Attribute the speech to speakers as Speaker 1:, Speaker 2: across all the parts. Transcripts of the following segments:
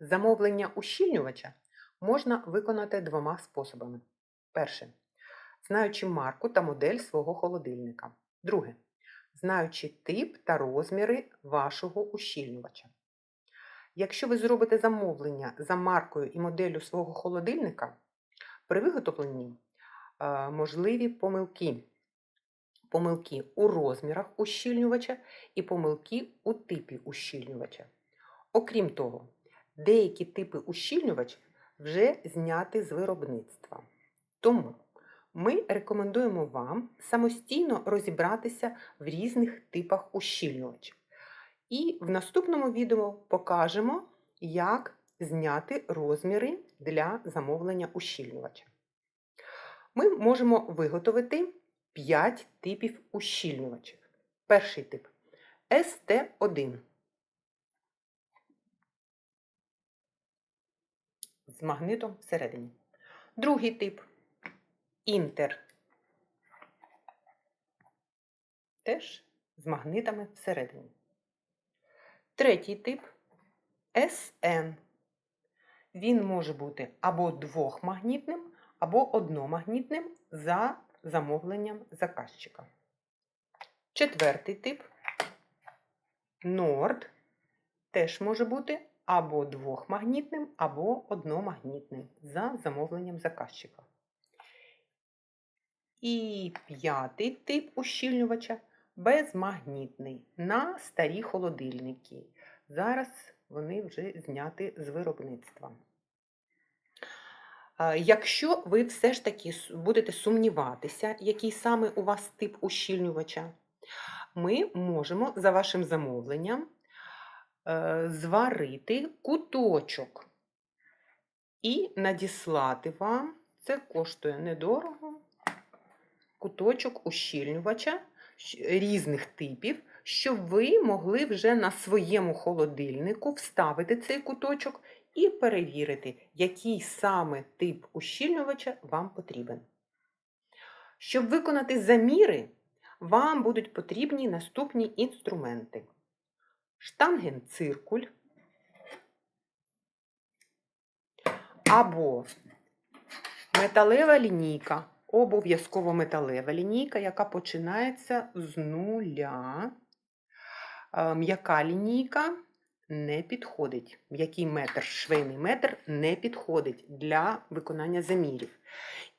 Speaker 1: Замовлення ущільнювача можна виконати двома способами. Перше. Знаючи марку та модель свого холодильника. Друге. Знаючи тип та розміри вашого ущільнювача. Якщо ви зробите замовлення за маркою і моделлю свого холодильника, при виготовленні е, можливі помилки. Помилки у розмірах ущільнювача і помилки у типі ущільнювача. Окрім того, деякі типи ущільнювач вже зняті з виробництва. Тому ми рекомендуємо вам самостійно розібратися в різних типах ущільнювачів. І в наступному відео покажемо, як зняти розміри для замовлення ущільнювача. Ми можемо виготовити 5 типів ущільнювачів. Перший тип СТ1. З магнитом всередині. Другий тип Інтер. Теж з магнитами всередині. Третій тип СН. Він може бути або двохмагнітним, або одномагнітним за замовленням заказчика. Четвертий тип Норд теж може бути або двохмагнітним, або одномагнітним за замовленням заказчика. І п'ятий тип ущільнювача безмагнітний на старі холодильники. Зараз вони вже зняті з виробництва. Якщо ви все ж таки будете сумніватися, який саме у вас тип ущільнювача, ми можемо за вашим замовленням зварити куточок і надіслати вам, це коштує недорого, куточок ущільнювача різних типів, щоб ви могли вже на своєму холодильнику вставити цей куточок і перевірити, який саме тип ущільнювача вам потрібен. Щоб виконати заміри, вам будуть потрібні наступні інструменти: штангенциркуль або металева лінійка, обов'язково металева лінійка, яка починається з нуля. Е, м'яка лінійка не підходить. М'який метр, швейний метр не підходить для виконання замірів.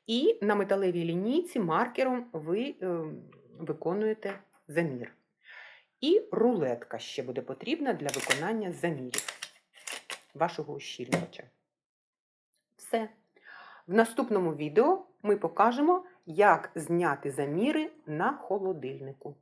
Speaker 1: І на металевій лінійці маркером ви е, виконуєте замір. І рулетка ще буде потрібна для виконання замірів вашого ущільнювача. Все. В наступному відео ми покажемо, як зняти заміри на холодильнику.